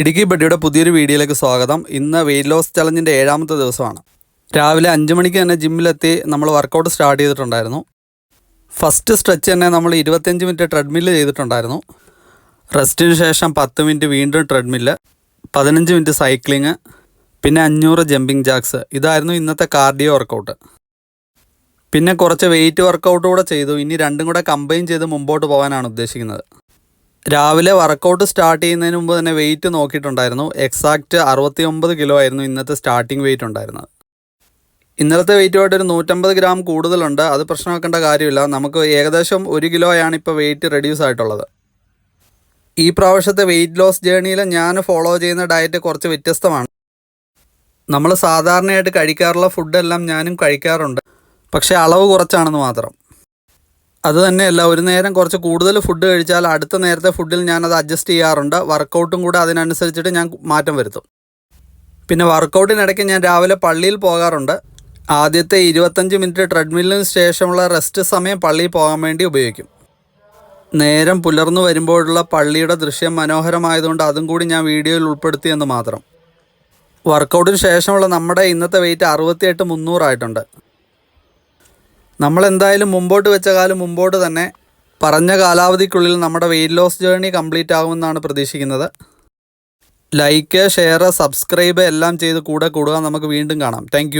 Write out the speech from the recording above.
ഇടുക്കി ബഡിയുടെ പുതിയൊരു വീഡിയോയിലേക്ക് സ്വാഗതം. ഇന്ന് വെയിറ്റ് ലോസ് ചലഞ്ചിന്റെ ഏഴാമത്തെ ദിവസമാണ്. രാവിലെ അഞ്ച് മണിക്ക് തന്നെ ജിമ്മിലെത്തി നമ്മൾ വർക്കൗട്ട് സ്റ്റാർട്ട് ചെയ്തിട്ടുണ്ടായിരുന്നു. ഫസ്റ്റ് സ്ട്രെച്ച് തന്നെ നമ്മൾ ഇരുപത്തഞ്ച് മിനിറ്റ് ട്രെഡ്മില്ല് ചെയ്തിട്ടുണ്ടായിരുന്നു. റെസ്റ്റിന് ശേഷം പത്ത് മിനിറ്റ് വീണ്ടും ട്രെഡ്മില്ല് പതിനഞ്ച് മിനിറ്റ് സൈക്ലിങ് പിന്നെ അഞ്ഞൂറ് ജമ്പിങ് ജാക്സ് ഇതായിരുന്നു ഇന്നത്തെ കാർഡിയോ വർക്കൗട്ട് പിന്നെ കുറച്ച് വെയിറ്റ് വർക്കൗട്ട് കൂടെ ചെയ്തു. ഇനി രണ്ടും കൂടെ കമ്പൈൻ ചെയ്ത് മുമ്പോട്ട് പോകാനാണ് ഉദ്ദേശിക്കുന്നത്. രാവിലെ വർക്കൗട്ട് സ്റ്റാർട്ട് ചെയ്യുന്നതിന് മുമ്പ് തന്നെ വെയിറ്റ് നോക്കിയിട്ടുണ്ടായിരുന്നു. എക്സാക്റ്റ് അറുപത്തി ഒമ്പത് കിലോ ആയിരുന്നു ഇന്നത്തെ സ്റ്റാർട്ടിംഗ് വെയിറ്റ് ഉണ്ടായിരുന്നത്. ഇന്നലത്തെ വെയിറ്റുമായിട്ട് ഒരു നൂറ്റമ്പത് ഗ്രാം കൂടുതലുണ്ട്. അത് പ്രശ്നമാക്കേണ്ട കാര്യമില്ല. നമുക്ക് ഏകദേശം ഒരു കിലോയാണ് ഇപ്പോൾ വെയിറ്റ് റെഡ്യൂസ് ആയിട്ടുള്ളത്. ഈ പ്രാവശ്യത്തെ വെയിറ്റ് ലോസ് ജേണിയിൽ ഞാൻ ഫോളോ ചെയ്യുന്ന ഡയറ്റ് കുറച്ച് വ്യത്യസ്തമാണ്. നമ്മൾ സാധാരണയായിട്ട് കഴിക്കാറുള്ള ഫുഡെല്ലാം ഞാനും കഴിക്കാറുണ്ട്. പക്ഷേ അളവ് കുറച്ചാണെന്ന് മാത്രം. അത് തന്നെയല്ല ഒരു നേരം കുറച്ച് കൂടുതൽ ഫുഡ് കഴിച്ചാൽ അടുത്ത നേരത്തെ ഫുഡിൽ ഞാൻ അത് അഡ്ജസ്റ്റ് ചെയ്യാറുണ്ട്. വർക്കൗട്ടും കൂടെ അതിനനുസരിച്ചിട്ട് ഞാൻ മാറ്റം വരുത്തും. പിന്നെ വർക്കൗട്ടിനിടയ്ക്ക് ഞാൻ രാവിലെ പള്ളിയിൽ പോകാറുണ്ട്. ആദ്യത്തെ ഇരുപത്തഞ്ച് മിനിറ്റ് ട്രെഡ്മില്ലിന് ശേഷമുള്ള റെസ്റ്റ് സമയം പള്ളിയിൽ പോകാൻ വേണ്ടി ഉപയോഗിക്കും. നേരം പുലർന്നു വരുമ്പോഴുള്ള പള്ളിയുടെ ദൃശ്യം മനോഹരമായതുകൊണ്ട് അതും കൂടി ഞാൻ വീഡിയോയിൽ ഉൾപ്പെടുത്തിയെന്ന് മാത്രം. വർക്കൗട്ടിന് ശേഷമുള്ള നമ്മുടെ ഇന്നത്തെ വെയിറ്റ് അറുപത്തിയെട്ട് മുന്നൂറായിട്ടുണ്ട് നമ്മൾ എന്തായാലും മുമ്പോട്ട് വെച്ച കാലം മുമ്പോട്ട് തന്നെ പറഞ്ഞ കാലാവധിക്കുള്ളിൽ നമ്മുടെ വെയിറ്റ് ലോസ് ജേർണി കംപ്ലീറ്റ് ആകുമെന്നാണ് പ്രതീക്ഷിക്കുന്നത്. ലൈക്ക് ഷെയർ സബ്സ്ക്രൈബ് എല്ലാം ചെയ്ത് കൂടെ കൂടുക. നമുക്ക് വീണ്ടും കാണാം. താങ്ക്